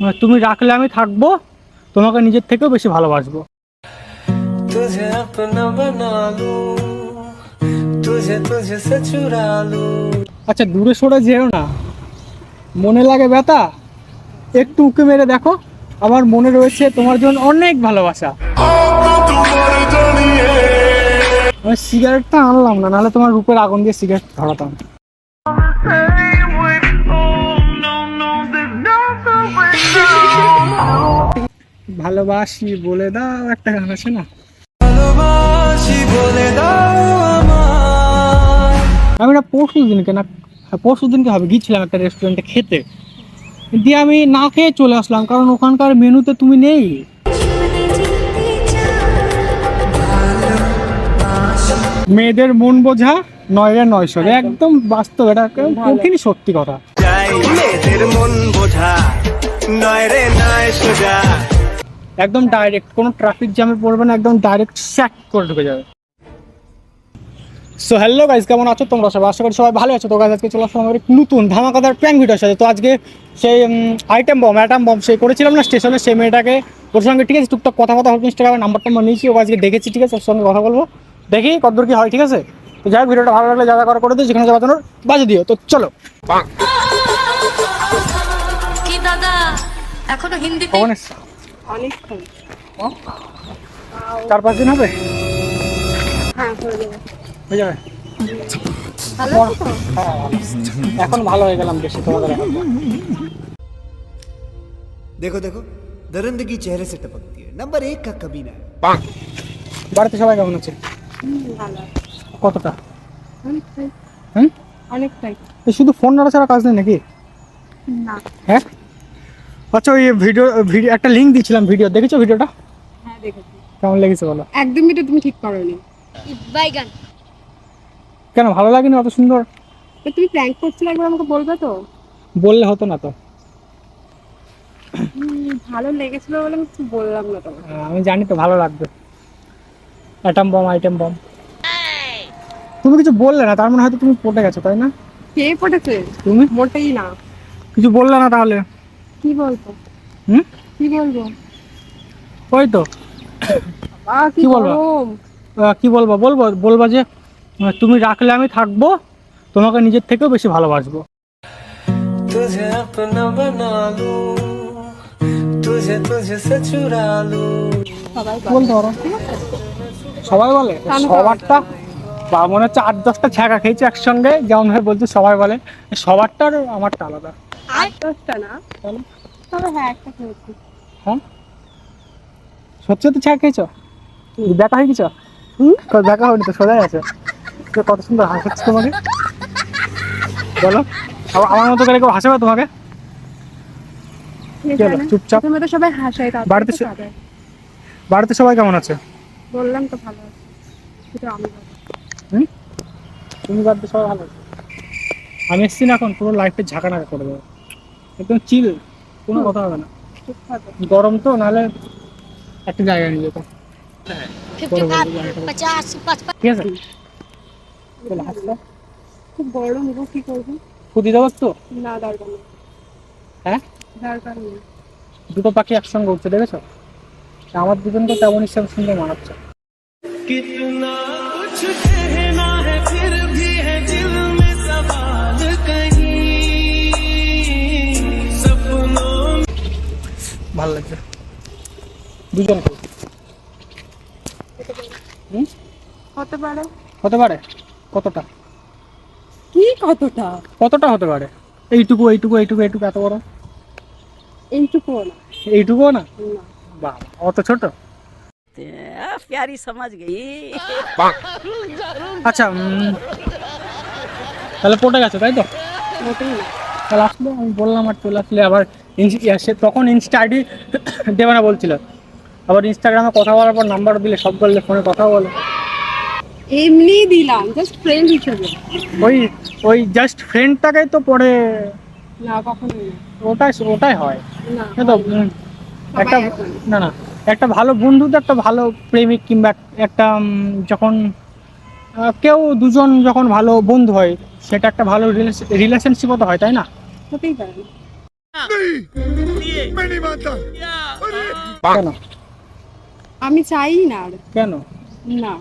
মানে তুমি রাখলে আমি থাকবো তোমাকে নিজের থেকেও বেশি ভালোবাসবো तुझे अपना बना लूं तुझे तुझे से चुरा लूं আচ্ছা দূরে সরে যেও না মনে লাগে ব্যথা একটু উঁকে মেরে দেখো আমার মনে রয়েছে তোমার জন্য অনেক ভালোবাসা আমি সিগারেটটা আনলাম না নাহলে তোমার রূপের আগুন দিয়ে সিগারেট ধরাতাম ভালোবাসি বলে দাও একটা গান আছে না? ভালোবাসি বলে দাও আমার আমি না পরশু দিনকে না হ্যাঁ, পরশু দিনকে হবে গিয়েছিলাম একটা রেস্টুরেন্টে খেতে। দিয়ে আমি না খেয়ে চলে আসলাম কারণ ওখানকার মেনুতে তুমি নেই। মেয়েদের মন বোঝা নয় রে নয়শো একদম। বাস্তব এটা কঠিন সত্যি কথা। যাই মেয়েদের মন বোঝা নয় রে নয় সোজা একদম ডাইরেক্ট কোনো ট্রাফিক জ্যামে পড়বে না একদম ডাইরেক্ট স্যাক করে ঢুকে যাবে। সো হ্যালো গাইজ কেমন আছো তোমরা সবাই? আশা করি সবাই ভালো আছো। তো গাইজ আজকে চলে আসলাম আমার নতুন ধামাকাদার প্র্যাঙ্ক ভিডিওর সাথে। তো আজকে সেই আইটেম বম অ্যাটাম বম সেই করেছিলাম না স্টেশনে সেই মেয়েটাকে ওর সঙ্গে ঠিক আছে টুকটাক কথা কথা হলো ইনস্টাগ্রামে নাম্বার টাম্বার নিয়েছি ও আজকে দেখেছি ঠিক আছে ওর সঙ্গে কথা বলব। দেখি কতদূর কি হয় ঠিক আছে? তো যাই হোক ভিডিওটা ভালো লাগলে যা যা করা করে দিও যেখানে যা বাজানোর বাজে দিও। তো চলো। কি দাদা? এখনও হিন্দিতে অনেকক্ষণ। চার পাঁচ দিন হবে? হ্যাঁ হয়ে যাবে। হয়ে এখন ভালো হয়ে গেলাম বেশি তোমাদের দেখো দেখো দরন্দগি চেহারে সে টপকতি হ্যায় নাম্বার এক কা কবিনা। বাড়িতে সবাই কেমন আছে? কতটা? অনেকটাই। শুধু ফোন নাড়া ছাড়া কাজ নেই নাকি? না। হ্যাঁ? আচ্ছা ওই ভিডিও ভিডিও একটা লিঙ্ক দিয়েছিলাম ভিডিও দেখেছ ভিডিওটা হ্যাঁ দেখেছি। কেমন লেগেছে বলো? একদমই তো তুমি ঠিক করোনি। বাইগান কেন ভালো লাগেনি অত সুন্দর? তুমি প্র্যাঙ্ক করছিলে একবার আমাকে বলবে তো? বললে হতো না তো। ভালো লেগেছিল বলে আমি কিছু বললাম না তোমাকে। আহ, আমি জানি তো ভালো লাগবে। অ্যাটাম বম আইটেম বম তুমি কিছু বললে না তার মানে হয়তো তুমি পটে গেছো তাই না? কে পড়েছে? তুমি? মোটেই না। কিছু বললে না তাহলে? কি বলবো হুম কি বলবো ওই তো আ কি কি বলবো? গরম আহ, কি বলবো বলবো বলবো যে আহ, তুমি রাখলে আমি থাকবো তোমাকে নিজের থেকেও বেশি ভালোবাসবো तुझे अपना बना लूं तुझे तुझे से चुरा लूं সবাই কি বলতে পারো সবাই বলে আমি তো- সবারটা বা মনে হচ্ছে আট দশটা ছ্যাঁকা খেয়েছে একসঙ্গে যেমন ভাবে বলছে সবাই বলে সবারটা আর আমারটা আলাদা আট দশটা না? তবে হ্যাঁ একটা খেয়েছি। হ্যাঁ? সত্যি সত্যি ছ্যাঁকা খেয়েছো? দেখা হয়ে গেছো? দেখা হয়নি তো সোজাই আছে। কত সুন্দর হাসাচ্ছে তোমাকে। বলো আবার আমার মতো করে কেউ হাসাবে তোমাকে? কে কি হলো? জানে? চুপচাপ? প্রথমে তো সবাই বাড়িতে বাড়িতে সবাই কেমন আছে? বললাম তো ভালো আছে। আমি তুমি দিয়ে সবাই ভালো আছে? আমি এসছি না এখন পুরো লাইফে ঝাঁকানাকা করে দেবো। একদম চিল কোনো কথা হবে না। গরম তো নাহলে একটা জায়গায় নিয়ে যেত ঠিক আছে? খুব গরম কি করব? খুদি দেবো হ্যাঁ? দুটো পাখি একসঙ্গে উঠছে দেখেছ? আমার দুজন তো তেমন হিসাবে সুন্দর মানাচ্ছে। দুজনকে হতে পারে হতে পারে। কতটা? কি কতটা? কতটা হতে পারে? এইটুকু এইটুকু এইটুকু এইটুকু এত বড়? এইটুকু না। এইটুকু না? বাবা অত ছোট। প্যারি সমাজ গেই আচ্ছা তাহলে পটে গেছে তাই তো? তাহলে আসলো আমি বললাম আর চলে আসলে আবার তখন ইনস্টা আইডি দেবে না বলছিল। আবার ইনস্টাগ্রামে কথা বলার পর নাম্বার দিলে সব বললে ফোনে কথা বলে। এমনি দিলাম জাস্ট ফ্রেন্ড হিসেবে। ওই ওই জাস্ট ফ্রেন্ডটাকেই তো পরে না কখনোই না। ওটাই ওটাই হয়। না তো একটা না না একটা ভালো বন্ধু তো একটা ভালো প্রেমিক কিংবা একটা যখন কেউ দুজন যখন ভালো বন্ধু হয় সেটা একটা ভালো রিলেশনশিপও তো হয় তাই না? হতেই পারে। না কেন? আমি চাই না আর। কেন? না।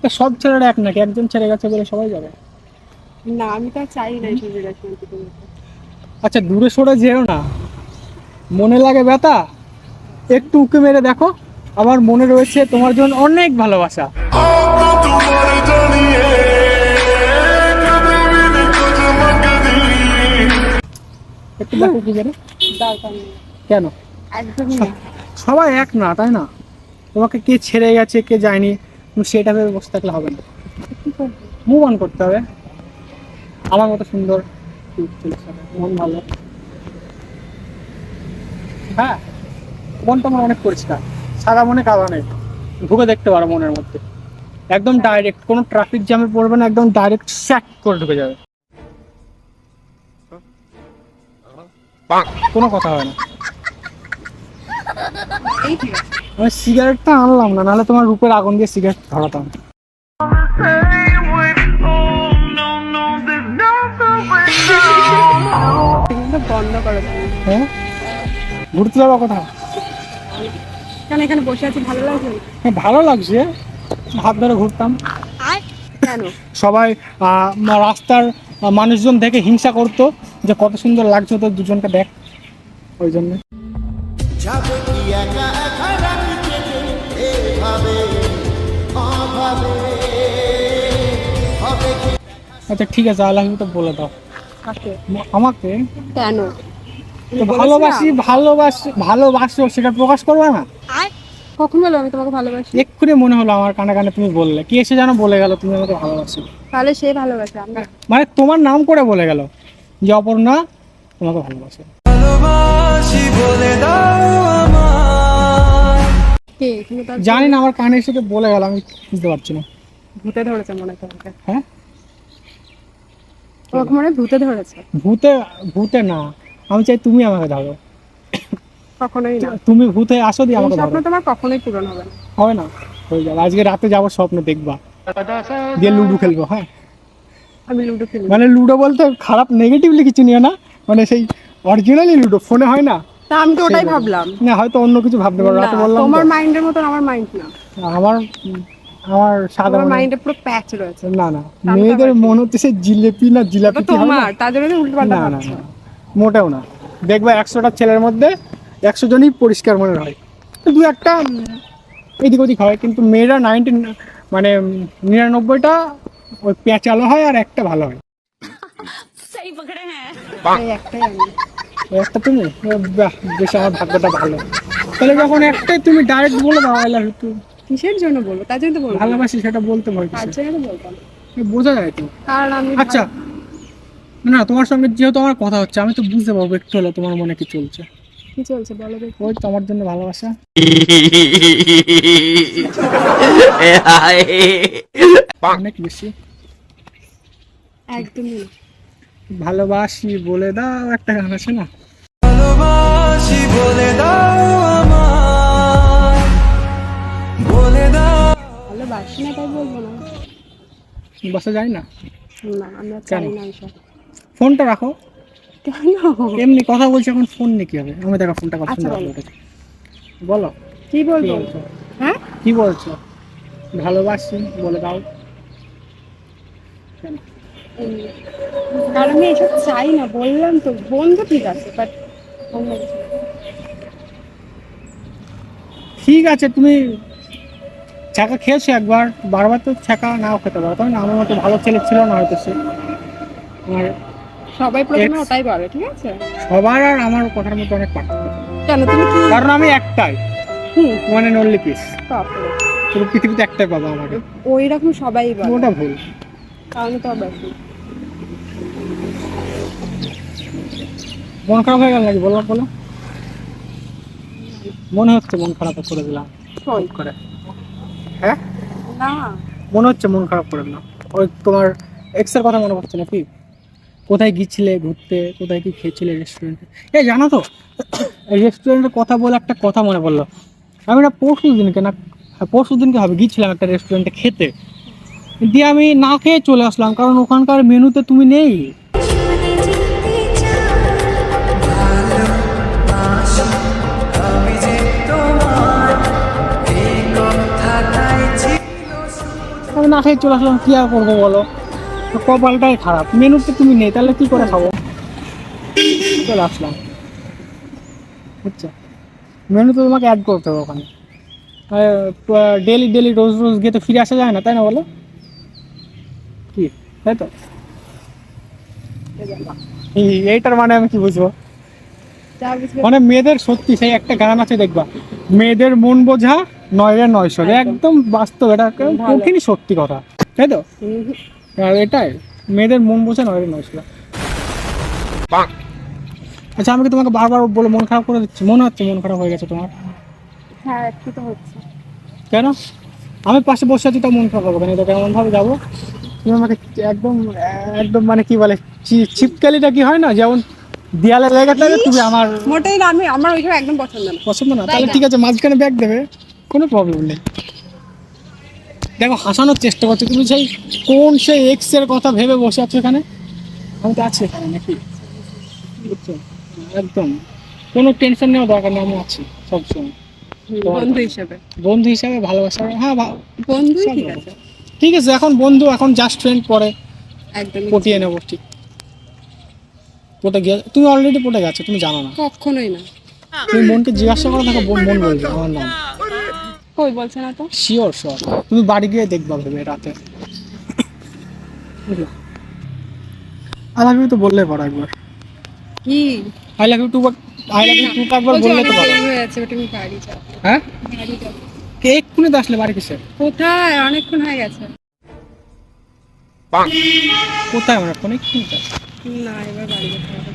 তা সব ছেলেরা এক নাকি? একজন ছেড়ে গেছে বলে সবাই যাবে। না আমি তো আর চাই না এইসব রিলেশন আচ্ছা দূরে সরে যেও না। মনে লাগে ব্যথা? একটু উঁকে মেরে দেখো। আমার মনে রয়েছে তোমার জন্য অনেক ভালোবাসা। একটু দেখো কি জানো। দরকার নেই কেন? একদমই না। সবাই এক না তাই না? তোমাকে কে ছেড়ে গেছে, কে যায়নি তুমি সেটা ভেবে বসে থাকলে হবে না। মুভ অন করতে হবে। আমার মতো সুন্দর মন ভালো। হ্যাঁ মনটা আমার অনেক পরিষ্কার। সারা মনে কাদা নেই। ঢুকে দেখতে পারো মনের মধ্যে। একদম ডাইরেক্ট কোনো ট্রাফিক জ্যামে পড়বে না, একদম ডাইরেক্ট স্যাক করে ঢুকে যাবে। কোনো কথা হয় না। আমি সিগারেটটা আনলাম না নাহলে তোমার রূপের আগুন দিয়ে সিগারেট ধরাতাম। বন্ধ করো হ্যাঁ? ঘুরতে যাব কোথাও কেন এখানে বসে আছি ভালো লাগছে? হ্যাঁ ভালো লাগছে। হাত ধরে ঘুরতাম। কেন? সবাই রাস্তার মানুষজন দেখে হিংসা করতো যে কত সুন্দর লাগছে তো দুজনকে দেখ। ওই জন্য। আচ্ছা ঠিক আছে আল্লাহ তো বলে দাও। আমাকে? কেন? ভালোবাসি ভালোবাসি ভালোবাসো সেটা প্রকাশ করবে না? কখন বলো আমি তোমাকে ভালোবাসি? এক্ষুনি মনে হলো আমার কানে কানে তুমি বললে। কি এসে যেন বলে গেল তুমি আমাকে ভালোবাসি? তাহলে সে ভালোবাসে আমি মানে তোমার নাম করে বলে গেল যে অপর্ণা তোমাকে ভালোবাসে। কে তুমি তো জানি না আমার কানে এসে বলে গেল আমি বুঝতে পারছি না। ভূতে ধরেছে মনে তোমাকে হ্যাঁ? তোমাকে মনে ভূতে ধরেছে। ভূতে ভূতে না আমি চাই তুমি আমাকে ধরো। কখনোই না। তুমি ভূতে আসো দিয়ে আমাকে স্বপ্ন তোমার কখনোই পূরণ হবে না। হবে না হয়ে যাবে। আজকে রাতে যাব স্বপ্ন দেখবা। দিয়ে লুডো খেলব হ্যাঁ? আমি লুডো খেলি। মানে লুডো বলতে খারাপ নেগেটিভলি কিছু নিও না। মানে সেই অরিজিনালি লুডো ফোনে হয় না। তা আমি তো ওটাই ভাবলাম। না হয়তো অন্য কিছু ভাবতে পারো রাতে বললাম তোমার মাইন্ডের মতন আমার মাইন্ড না। আমার আমার তোমার মনে- মাইন্ডে পুরো প্যাচ রয়েছে। না না মেয়েদের মন হচ্ছে সে জিলেপি না জিলাপি হয়? তোমার তার জন্য উল্টো পাল্টা না না মোটেও না। দেখবা একশোটা ছেলের মধ্যে একশো জনই পরিষ্কার মনের হয়। দু একটা এদিক ওদিক হয় কিন্তু মেয়েরা নাইনটি মানে নিরানব্বইটা ওই পেঁচালো হয় আর একটা ভালো হয়। এই একটাই একটা তুমি? বাহ, বেশ আমার ভাগ্যটা ভালো। তাহলে যখন একটাই তুমি ডাইরেক্ট বলে দাও আই লাভ ইউ কিসের জন্য বলব? তার জন্য তো বলব ভালোবাসি সেটা বলতে ভয় তো বোঝা যায় তো। কারণ আমি আচ্ছা না তোমার সঙ্গে যেহেতু আমার কথা হচ্ছে আমি তো বুঝতে পারব একটু হলে তোমার মনে কি চলছে। কি চলছে? বলো দেখি। ওই তো আমার জন্য ভালোবাসা। অনেক বেশি। একদমই ভালোবাসি বলে দাও একটা গান আছে না? ভালোবাসি না তাই বলব না। বাসা যায় না? না আমি চাই কেন? না ফোনটা রাখো। কেন? এমনি কথা বলছি এখন ফোন নিয়ে কি হবে? আমি দেখো ফোনটা কথা আচ্ছা, বলো। বলো বলো। কি বলব? বলছো? হ্যাঁ? কি বলছো? ভালোবাসি বলে দাও। কারণ আমি এসব চাই না বললাম তো বন্ধু ঠিক আছে বাট। ঠিক আছে তুমি ছ্যাঁকা খেয়েছো একবার বারবার তো ছ্যাঁকা নাও খেতে পারো না আমার মতো ভালো ছেলে ছিল না হয়তো সে। আমার সবাই প্রথমে ওটাই বলে ঠিক আছে? সবার আর আমার কথার মধ্যে অনেক পার্থক্য। কেন তুমি কি কারণ আমি একটাই। হুম। One and only piece. পুরো পৃথিবীতে একটাই পাবো আমাকে ওই রকম সবাই বলে। ওটা ভুল। তাহলে তো বেশি মন খারাপ হয়ে গেল নাকি? বললাম বলো। মনে হচ্ছে মন খারাপ করে দিলাম। করে। হ্যাঁ? না। মনে হচ্ছে মন খারাপ করে দিলাম। ওই তোমার এক্সের কথা মনে পড়ছে নাকি? কোথায় গিয়েছিলে ঘুরতে? কোথায় কি খেয়েছিলে রেস্টুরেন্টে এই জানো তো এই রেস্টুরেন্টের কথা বলে একটা কথা মনে পড়ল। আমি না পরশু দিনকে না হ্যাঁ, পরশু দিনকে হবে গিয়েছিলাম একটা রেস্টুরেন্টে খেতে। দিয়ে আমি না খেয়ে চলে আসলাম কারণ ওখানকার মেনুতে তুমি নেই। না খেয়ে চলে আসলাম, কি আর করব বলো? কপালটাই খারাপ। মেনুতে তুমি নেই, তাহলে কি করে খাব? চলে আসলাম। বুঝছ? মেনু তো তোমাকে অ্যাড করতে হবে ওখানে। ডেলি ডেলি রোজ রোজ গিয়ে তো ফিরে আসা যায় না, তাই না বলো? কি? তাই তো? এই- এইটার মানে আমি কি বুঝবে? মানে মেয়েদের সত্যি সেই একটা গান আছে দেখবা। মেয়েদের মন বোঝা নয় রে নয়শো রে একদম বাস্তব এটা কঠিনই সত্যি কথা। তাই তো? আর এটাই মেয়েদের মন বোঝা নয় রে নয়শো আচ্ছা আমি কি তোমাকে বারবার বলে মন খারাপ করে দিচ্ছি? মনে হচ্ছে মন খারাপ হয়ে গেছে তোমার। হ্যাঁ একটু তো হচ্ছে। কেন? আমি পাশে বসে আছি তো মন খারাপ হবে কেন তো কেমন ভাবে যাব। তুমি আমাকে একদম একদম মানে কি বলে চি- ছিপকালিটা কি হয় না? যেমন দেয়ালে থাকে তুমি আমার মোটেই না আমি আমার ওইসব একদম পছন্দ না। পছন্দ না? তাহলে ঠিক আছে মাঝখানে ব্যাগ দেবে কোনো প্রবলেম নেই। দেখো হাসানোর চেষ্টা করছ তুমি সেই কোন সেই এক্সের কথা ভেবে বসে আছো এখানে? আমি তো আছি এখানে নাকি? বুঝছ একদম। কোনো টেনশন নেওয়া দরকার নেই আমি আছি সবসময়। বন্ধু হিসেবে। বন্ধু হিসাবে ভালোবাসা হ্যাঁ সব ঠিক আছে। ঠিক আছে এখন বন্ধু এখন জাস্ট ফ্রেন্ড পরে একদমই পটিয়ে নেব ঠিক। গিয়ে তুমি অলরেডি পটে গেছো তুমি জানো না। কখনোই না। তুমি মনকে জিজ্ঞাসা করো মন বলবে আমার নাম? কই বলছে না তো? শিওর শিওর তুমি বাড়ি গিয়ে দেখবা ভেবে রাতে। আই লাভ ইউ তো বললে পারো একবার। কি? I love you too I love you too একবার বললে তো পারো। হয়ে ওটা আমি বাড়ি যাব হ্যাঁ? বাড়ি কে এক্ষুনি তো আসলে বাড়ি কিসে কোথায়? অনেকক্ষণ হয়ে গেছে। কোথায় ফোনে কি না এবার বাড়ি যেতে হবে।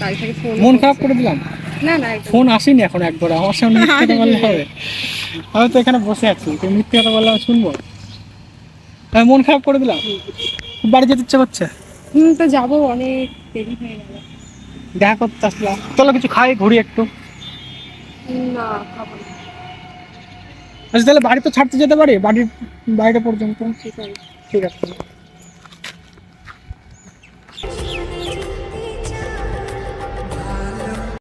বাড়ি থেকে ফোন মন খারাপ করে দিলাম? না না ফোন আসেনি এখন একবার আমার সামনে মিথ্যে কথা বললে হবে। আমি তো এখানে বসে আছি তুমি মিথ্যে কথা বললে শুনব। আমি মন খারাপ করে দিলাম? বাড়ি যেতে ইচ্ছে করছে? হুম তো যাব অনেক দেরি হয়ে গেল। দেখা করতে আসলাম। চলো কিছু খাই ঘুরি একটু। না খাব না। আচ্ছা তাহলে বাড়ি তো ছাড়তে যেতে পারি বাড়ির বাইরে পর্যন্ত। ঠিক আছে। ঠিক আছে।